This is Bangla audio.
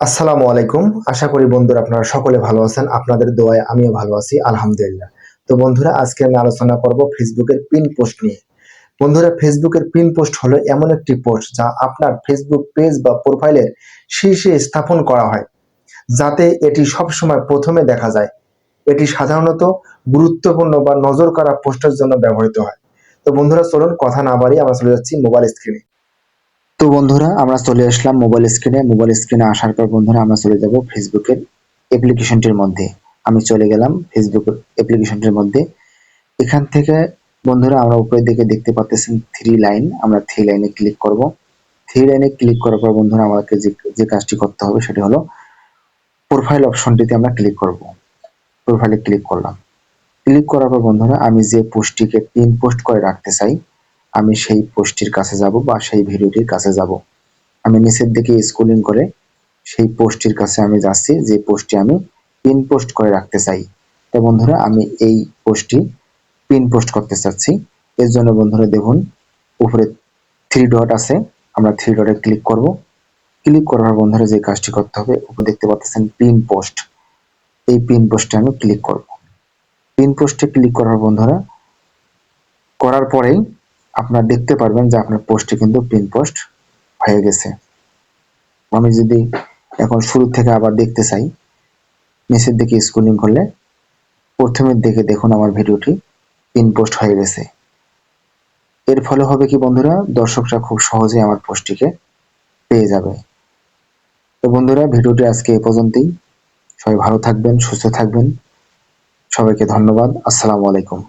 আসসালামু আলাইকুম। আশা করি বন্ধুরা আপনারা সকলে ভালো আছেন। আপনাদের দোয়ায় আমিও ভালো আছি, আলহামদুলিল্লাহ। তো বন্ধুরা, আজকে আমি আলোচনা করব ফেসবুকের পিন পোস্ট নিয়ে। বন্ধুরা, ফেসবুকের পিন পোস্ট হলো এমন একটি পোস্ট যা আপনার ফেসবুক পেজ বা প্রোফাইলের শীর্ষে স্থাপন করা হয়, যাতে এটি সবসময় প্রথমে দেখা যায়। এটি সাধারণত গুরুত্বপূর্ণ বা নজর করা পোস্টের জন্য ব্যবহৃত হয়। তো বন্ধুরা, চলুন কথা না বাড়িয়ে আমরা চলে যাচ্ছি মোবাইল স্ক্রিনে। তো বন্ধুরা, আমরা চলে আসলাম মোবাইল স্ক্রিনে মোবাইল স্ক্রিনে আসার পর বন্ধুরা, আমরা চলে যাব ফেসবুকের অ্যাপ্লিকেশনটির মধ্যে। আমি চলে গেলাম ফেসবুক অ্যাপ্লিকেশনটির মধ্যে। এখান থেকে বন্ধুরা, আমরা উপরের দিকে দেখতে পাচ্ছেন থ্রি লাইন আমরা থ্রি লাইনে ক্লিক করব। থ্রি লাইনে ক্লিক করার পর বন্ধুরা আমাকে যে যে কাজটি করতে হবে সেটি হলো প্রোফাইল অপশনটিতে আমরা ক্লিক করব। প্রোফাইলে ক্লিক করলাম। ক্লিক করার পর বন্ধুরা, আমি যে পোস্টটিকে পিন পোস্ট করে রাখতে চাই আমি সেই পোস্টটির কাছে যাব বা সেই ভিডিওটির কাছে যাব। আমি নিচের দিকে স্ক্রলিং করে সেই পোস্টটির কাছে আমি যাচ্ছি, যে পোস্টটি আমি পিন পোস্ট করে রাখতে চাই। তো বন্ধুরা, আমি এই পোস্টটি পিন পোস্ট করতে চাচ্ছি। এর জন্য বন্ধুরা দেখুন, উপরে থ্রি ডট আছে। আমরা থ্রি ডটে ক্লিক করব। ক্লিক করার বন্ধুরা যে কাজটি করতে হবে, উপরে দেখতে পাচ্ছেন পিন পোস্ট এই পিন পোস্টে আমি ক্লিক করব। পিন পোস্টে ক্লিক করার বন্ধুরা, করার পরেই আপনারা দেখতে পারবেন যে আপনার পোস্টটি কিন্তু পিন পোস্ট হয়ে গেছে। আমি যদি এখন শুরু থেকে আবার দেখতে চাই, নিচের দিকে স্ক্রলিং করলে প্রথমের দিকে দেখুন আমার ভিডিওটি পিন পোস্ট হয়ে গেছে। এর ফলে হবে কি বন্ধুরা, দর্শকরা খুব সহজে আমার পোস্টটিকে পেয়ে যাবে। তো বন্ধুরা, ভিডিওটি আজকে এ পর্যন্তই। সবাই ভালো থাকবেন, সুস্থ থাকবেন। সবাইকে ধন্যবাদ। আসসালামু আলাইকুম।